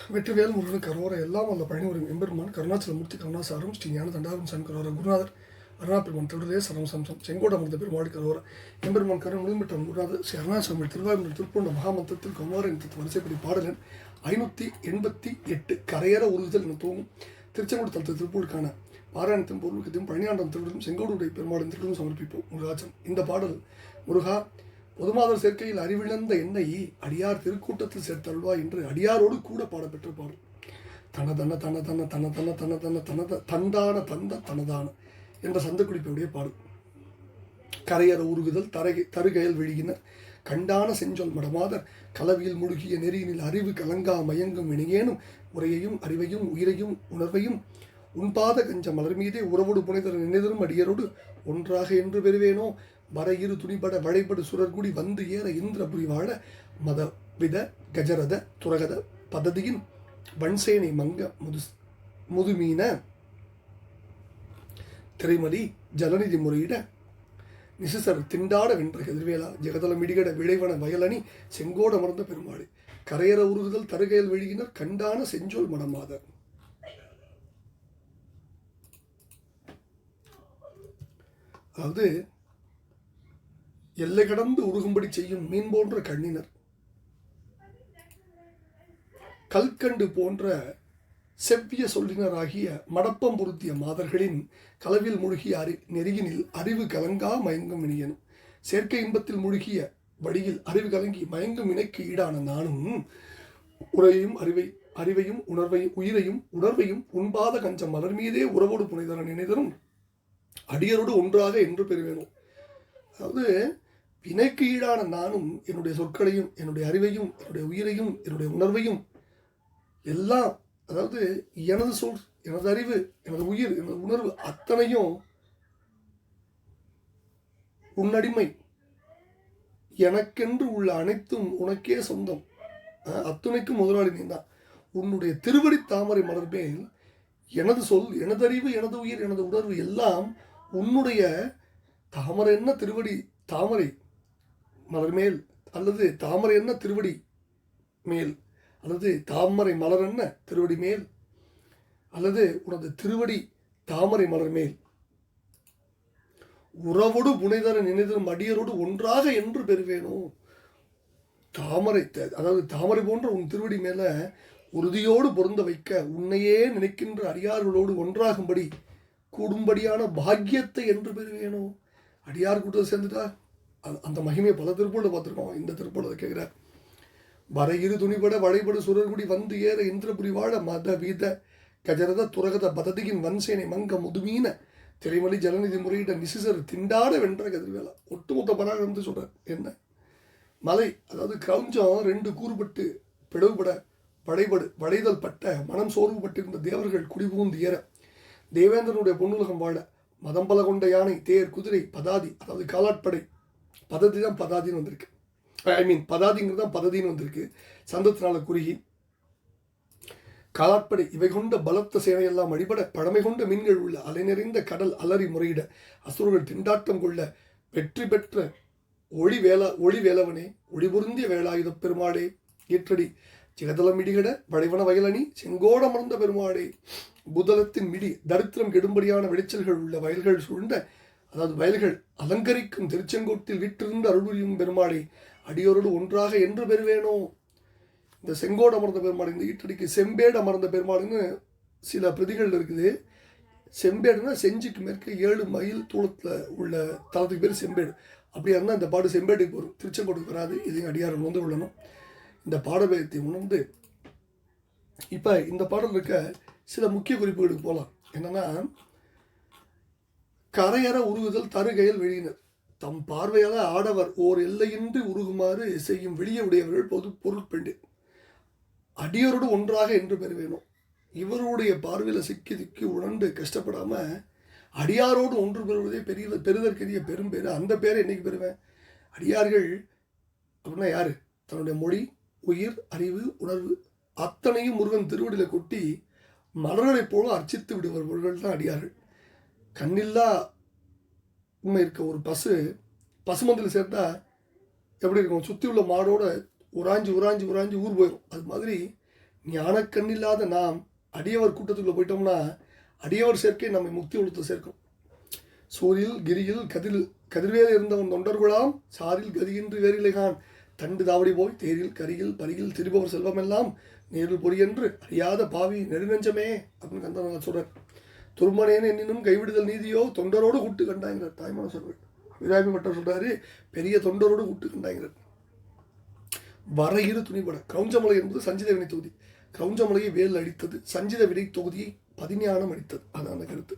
வெற்றிவேல் முருகன் கரோர எல்லாம் வல்ல பழனிவரும் எம்பெருமான் கருணாச்சலமூர்த்தி கருணாசாரம் ஸ்ரீ ஞான தண்டாரம் சன் கரோர குருநாதர் அருணாபெருமான் திருடரே சரம் சம்சம் செங்கோட அமர்ந்த பெருமாள் கரோர எம்பெருமான் கருண் முழுமிட்ட குருநாதர் ஸ்ரீ அருணாசாமி திருவாயூர் திருப்பூண்ட மகாமந்திரத்தில் குமாரன் வரிசைப்படி பாடலன் ஐநூற்றி எண்பத்தி எட்டு கரையேற உறுதிதல் என தூங்கும் திருச்செங்கோடு தலத்து திருப்பூருக்கான பாராயணத்தின் பொருளுக்கத்தையும் பழனியாண்டம் திருடரும் செங்கோடுடைய பெருமாளின் திருவிடும் சமர்ப்பிப்போம். முருகாச்சம் இந்த பாடல் முருகா பொதுமாதர் சேர்க்கையில் அறிவிழந்த என்னை அடியார் திருக்கூட்டத்தில் சேர்த்தல்வா என்று அடியாரோடு கூட பாடப்பெற்ற பாடல் தன தன தன தன தன தன தன தன தனத தந்தான தந்த தனதான என்ற சந்தக்குடிப்பையுடைய பாடல் கரையற உருகுதல் தரகை தருகையில் விழுகினர் கண்டான செஞ்சொல் மடமாதர் கலவியில் முழுகிய நெறியினில் அறிவு கலங்கா மயங்கும் இணையேனும் உரையையும் அறிவையும் உயிரையும் உணர்வையும் உண்பாத கஞ்ச மலர் மீதே உறவோடு புனிதர் நினைதரும் அடியரோடு ஒன்றாக என்று பெறுவேனோ வர இரு துணிபட வளைபடு சுரர்குடி வந்து ஏற இந்திர புரிவாழ மத வித கஜரத துரகத பததியின் வன்சேனை மங்க முது முதுமீன திரைமதி ஜலநிதி முறையிட நிசிசர் திண்டாட வென்ற எதிர்வேலா ஜெகதலம் இடிகட விளைவன வயலணி செங்கோட மறந்த பெருமாள் கரையற உருகுதல் தருகையில் விழுகினர் கண்டான செஞ்சோல் மடமாதர் அதாவது எல்லை கடந்து உருகும்படி செய்யும் மீன் போன்ற கண்ணினர். கல்கண்டு போன்ற செவ்விய சொல்லினராகிய மடப்பம் பொருத்திய மாதர்களின் களவில் முழுகிய அறி நெருகினில் அறிவு கலங்கா மயங்கும் இணையனும் செயற்கை இன்பத்தில் முழுகிய வழியில் அறிவு கலங்கி மயங்கும் இணைக்கு ஈடான நானும் உரையும் அறிவை அறிவையும் உணர்வையும் உயிரையும் உணர்வையும் உண்பாத கஞ்சம் மலர் மீதே உறவோடு புனிதர நினைதரும் அடியரோடு ஒன்றாக என்று பெறுவேனும் அதாவது வினைக்கு ஈடான நானும் என்னுடைய சொற்களையும் என்னுடைய அறிவையும் என்னுடைய உயிரையும் என்னுடைய உணர்வையும் எல்லாம் அதாவது எனது சொல் எனது அறிவு எனது உயிர் எனது உணர்வு அத்தனையும் உன்னடிமை எனக்கென்று உள்ள அனைத்தும் உனக்கே சொந்தம். அத்துணைக்கும் முதலாளி நீ தான் உன்னுடைய திருவடி தாமரை மலர் மேல் எனது சொல் எனது அறிவு எனது உயிர் எனது உணர்வு எல்லாம் உன்னுடைய தாமரை என்ன திருவடி? தாமரை. மலர் மேல் அல்லது தாமரை என்ன திருவடி மேல்? அல்லது தாமரை மலர் என்ன திருவடி மேல்? அல்லது உனது திருவடி தாமரை மலர் மேல்? உறவோடு புனைதர நினைதரும் அடியரோடு ஒன்றாக என்று பெறுவேனோ? தாமரை த- அதாவது தாமரை போன்ற உன் திருவடி மேல உறுதியோடு பொருந்த வைக்க உன்னையே நினைக்கின்ற அடியார்களோடு ஒன்றாகும்படி கூடும்படியான பாக்கியத்தை என்று பெறுவேனோ? அடியார் கூட்டம் சேர்ந்துட்டா? அந்த மகிமையை பல திருப்பூரில் பார்த்துருக்கோம். இந்த திருப்பூரில் கேட்குறார் வர இரு துணிபட வளைபடு சுரர்குடி வந்து ஏற இந்திரபுரி வாழ மத வீத கஜரத துரகத பததியின் வன்சேனை மங்க முதுமீன திரைமலி ஜலநிதி முறையிட நிசிசர் திண்டாட வென்ற கதிர்வேலா. ஒட்டுமொத்த பராக வந்து சொல்கிறார் என்ன? மலை அதாவது கிரௌஞ்சம் ரெண்டு கூறுபட்டு பிளவுபட வளைபடு வளைதல் பட்ட மனம் சோர்வுபட்டிருந்த தேவர்கள் குடிபுகுந்து ஏற தேவேந்திரனுடைய பொன்னுலகம் வாழ மதம் பல கொண்ட யானை தேர் குதிரை பதாதி அதாவது காலாட்படை பததி தான் பதாதின்னு வந்திருக்கு. ஐ மீன் பதாதிங்கிறது தான் பததின்னு வந்திருக்கு. சந்தத்தினால குறுகி. காலாட்படை இவை கொண்ட பலத்த சேனையெல்லாம் அடிபட பழமை கொண்ட மீன்கள் உள்ள அலை நிறைந்த கடல் அலறி முறையிட அசுரர்கள் திண்டாட்டம் கொள்ள வெற்றி பெற்ற ஒளி வேளா ஒளி வேலவனே ஒளிபுருந்திய வேலாயுத பெருமாளே ஈற்றடி ஜெகதலம் மிடிகட வளைவன வயலணி செங்கோட அமர்ந்த பெருமாளே. புதலத்தின் மிடி தரித்திரம் கெடும்படியான விளைச்சல்கள் உள்ள வயல்கள் சூழ்ந்த அதாவது வயல்கள் அலங்கரிக்கும் திருச்செங்கோட்டில் வீற்றிருந்த அருள்புரியும் பெருமாளை அடியோரோடு ஒன்றாக என்று பெறுவேனோ? இந்த செங்கோடு அமர்ந்த பெருமாள் இந்த ஈட்டடிக்கு செம்பேடு அமர்ந்த பெருமாள்னு சில பிரதிகள் இருக்குது. செம்பேடுனா செஞ்சிக்கு மேற்கு ஏழு மைல் தூளத்தில் உள்ள தளத்துக்கு பேர் செம்பேடு. அப்படியா இருந்தால் இந்த பாடு செம்பேடுக்கு வரும் திருச்செங்கோட்டுக்கு வராது. இதையும் அடியாரம் வந்து கொள்ளணும். இந்த பாடபேதத்தை உணர்ந்து இப்போ இந்த பாடல் இருக்க சில முக்கிய குறிப்புகளுக்கு போகலாம் என்னென்னா கரையற உருகுதல் தருகையில் வெளியினர் தம் பார்வையால் ஆடவர் ஓர் எல்லையின்றி உருகுமாறு செய்யும் வெளிய உடையவர்கள் பொது பொருட்பெண்டு அடியோரோடு ஒன்றாக என்று பெறுவேணும் இவருடைய பார்வையில் சிக்கி திக்கி உணர்ந்து கஷ்டப்படாமல் அடியாரோடு ஒன்று பெறுவதே பெரிய பெறுதற்கரிய பெரும் பேர் அந்த பேரை என்னைக்கு பெறுவேன்? அடியார்கள் அப்படின்னா யார்? தன்னுடைய மொழி உயிர் அறிவு உணர்வு அத்தனையும் முருகன் திருவடியில் கொட்டி மலர்களைப் போல அர்ச்சித்து விடுபவர்கள் தான் அடியார்கள். கண்ணில்லா உண்மை இருக்க ஒரு பசு பசுமந்தில் சேர்த்தா எப்படி இருக்கும்? சுற்றி உள்ள மாடோட உராஞ்சி உராஞ்சி உராஞ்சி ஊர் போயிடும் அது மாதிரி ஞானக்கண்ணில்லாத நாம் அடியவர் கூட்டத்துக்குள்ளே போயிட்டோம்னா அடியவர் சேர்க்கை நம்மை முக்தி ஒழுத்து சேர்க்கும். சூரில் கிரியில் கதிர் கதிர்வேல் இருந்தவன் தொண்டர்களாம் சாரில் கதியின்றி வேறிலைகான். தண்டு தாவடி போய் தேரில் கரியில் பரியில் திரிபவர் செல்வமெல்லாம் நேரில் பொறியென்று அறியாத பாவி நெடுநெஞ்சமே அப்படின்னு கந்தனால சொல்கிறேன் துருமனேன் என்னினும் கைவிடுதல் நீதியோ தொண்டரோடு கூட்டு கண்டாங்கிறார் தாய்மான சொல்றார் விராமி மட்டும் சொல்றாரு பெரிய தொண்டரோடு கூட்டு கண்டாங்கிறார் வரையிறு துணிபட கிரௌஞ்சமலை என்பது சஞ்சித வினை தொகுதி. கிரௌஞ்சமலையை வேல் அடித்தது சஞ்சித வினை தொகுதியை பதிஞானம் அடித்தது. அதான் கருத்து.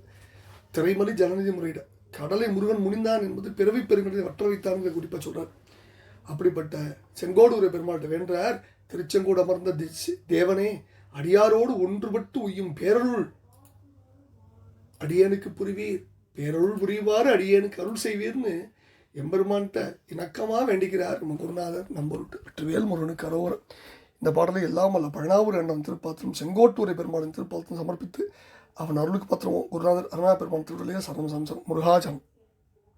திரைமலை ஜனநிதி முறையிட கடலை முருகன் முனிந்தான் என்பது பிறவி பெருங்கடலை வற்ற வைத்தான் குறிப்பாக சொல்றார். அப்படிப்பட்ட செங்கோடு பெருமாள்கிட்ட வேண்டார் திருச்செங்கோடு அமர்ந்த தேவனே அடியாரோடு ஒன்றுபட்டு உய்யும் பேரருள் அடியேனுக்கு புரிவீர். பேரருள் புரிவார் அடியேனுக்கு அருள் செய்வீர்னு எம்பெருமான்கிட்ட இணக்கமாக வேண்டிக்கிறார் நம்ம குருநாதர் நம்பருட்டு. வெற்றிவேல் முருகனுக்கு அரோவரம் இந்த பாடலை எல்லாம் அல்ல பழனாவூர் அண்ணன் திருப்பாத்திரம் செங்கோட்டூரை பெருமாளின் திருப்பாத்திரம் சமர்ப்பித்து அவன் அருளுக்கு பத்திரமும் குருநாதர் அருணா பெருமான் திருவிழையே சரணம் சம்சம் முருகாஜனம்